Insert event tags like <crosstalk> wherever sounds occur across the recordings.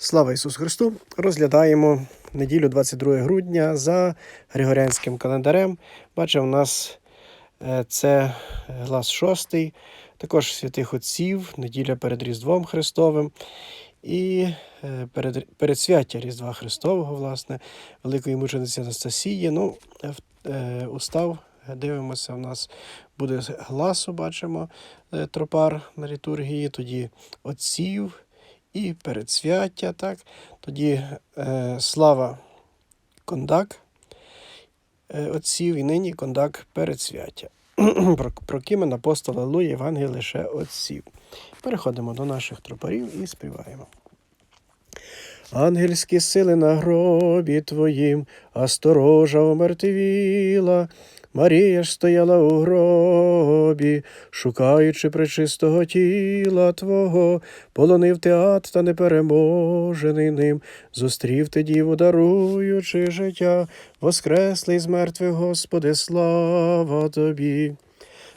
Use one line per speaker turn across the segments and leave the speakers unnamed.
Слава Ісусу Христу! Розглядаємо неділю 22 грудня за Григоріанським календарем. Бачимо, у нас е, це глас шостий, також святих отців, неділя перед Різдвом Христовим і е, перед, передсвяття Різдва Христового, власне, Великої мучениці Анастасії. Ну, е, устав, дивимося, у нас буде гласу, бачимо, тропар на літургії, тоді отців і передсвяття, так? Тоді е, слава кондак е, отців і нині кондак передсвяття. <clears throat> про, про кімен апостола Луї Євангелій лише отців. Переходимо до наших тропарів і співаємо. Ангельські сили на гробі твоїм, а сторожа умертвіла. Марія ж стояла у гробі, шукаючи пречистого тіла Твого, полонив теат та непереможений ним, зустрів ти діву, даруючи життя, воскреслий з мертвих, Господи, слава Тобі.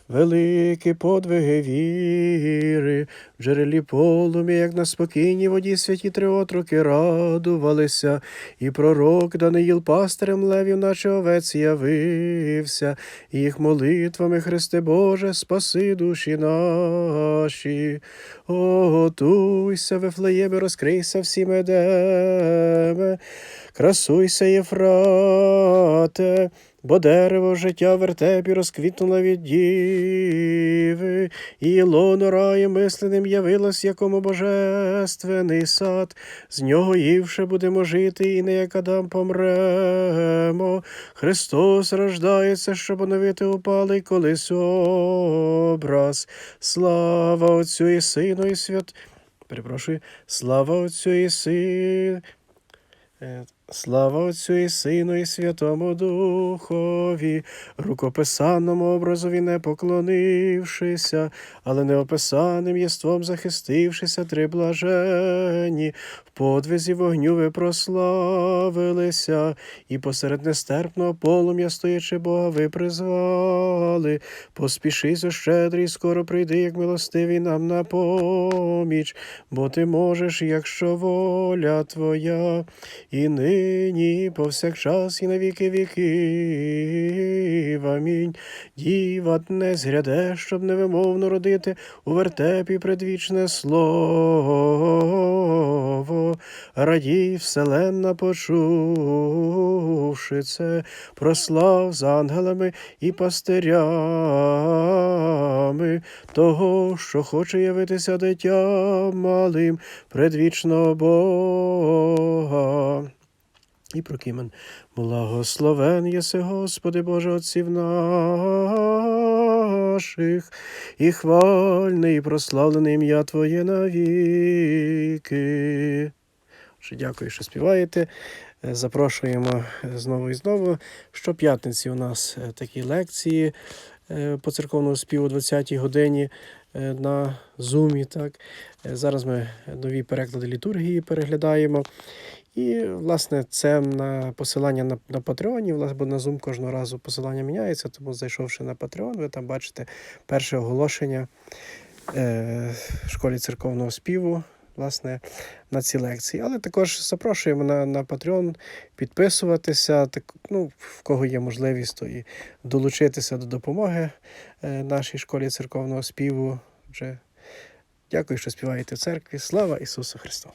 Великі подвиги віри, в полум'я, як на спокійній воді святі три отроки радувалися, і пророк Даниїл пастирем левів, наче овець явився, і їх молитвами, Христе Боже, спаси душі наші. Готуйся, Вифлеєме, розкрийся всім едеме, красуйся, Єфрате, бо дерево життя вертепі розквітнуло від діви, і лоно раю мисленим явилось, якому божественний сад. З нього ївше будемо жити, і не як Адам помремо. Христос рождається, щоб оновити упалий колись образ. Слава Отцю і Сину і свят. Перепрошую, слава Отцю і Сину. Слава Отцю і Сину і Святому Духові, рукописаному образові не поклонившися, але неописаним єством захистившися, три блаженні, в подвизі вогню ви прославилися, і посеред нестерпного полум'я, стоячи Бога, ви призвали. Поспішись, щедрий, скоро прийди, як милостивий нам на поміч, бо ти можеш, якщо воля твоя, і нині, повсякчас, і на віки віків. Амінь. Діва не згряде, щоб невимовно родити у вертепі предвічне слово. Радій, вселенна, почувши це, прослав з ангелами і пастирями того, що хоче явитися дитям малим предвічного Бога. І про Кімен. Благословен єси, Господи Боже Отців наших, і хвальне, і прославлене ім'я Твоє навіки. Отже, Дякую, що співаєте. Е, Запрошуємо знову і знову. Щоп'ятниці у нас е, такі лекції е, по церковному співу о 20-й годині е, на Зумі. Так. Е, Зараз ми нові переклади літургії переглядаємо. І, власне, це на посилання на, на Патреоні, власне, бо на Zoom кожного разу посилання міняється, тому зайшовши на Patreon, ви там бачите перше оголошення е, школі церковного співу. Власне, на ці лекції. Але також запрошуємо на, на Patreon підписуватися, так, ну, в кого є можливість, то і долучитися до допомоги е, нашій школі церковного співу. Вже дякую, що співаєте в церкві. Слава Ісусу Христу!